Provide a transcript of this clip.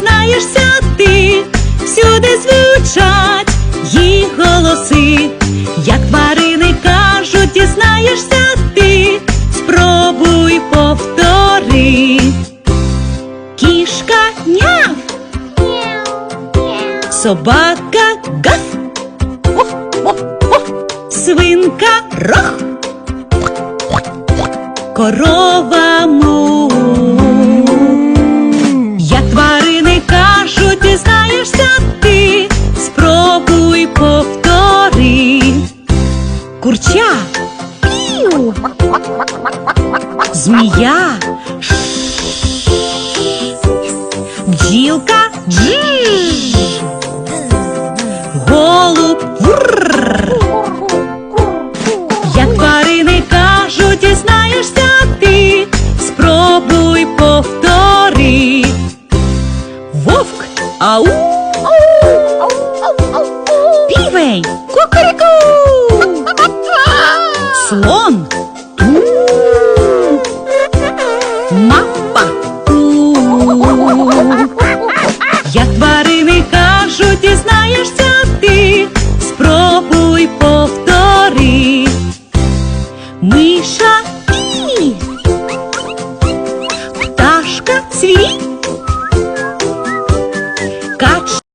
Знаєшся ти, всюди звучать їх голоси, як тварини кажуть, дізнаєшся ти, спробуй повтори. Кішка няв, собака гав, свинка рох, корова му. Курча. Пів. Змія. Бджілка. Джи. Голуб. Врррр. Як тварини кажуть, дізнаєшся ти. Спробуй повтори. Вовк. Ау. Півень. Кукаріку. слон, мапа. Як тварини кажуть, і знаєшся ти, спробуй повтори. Миша і пташка цвіт.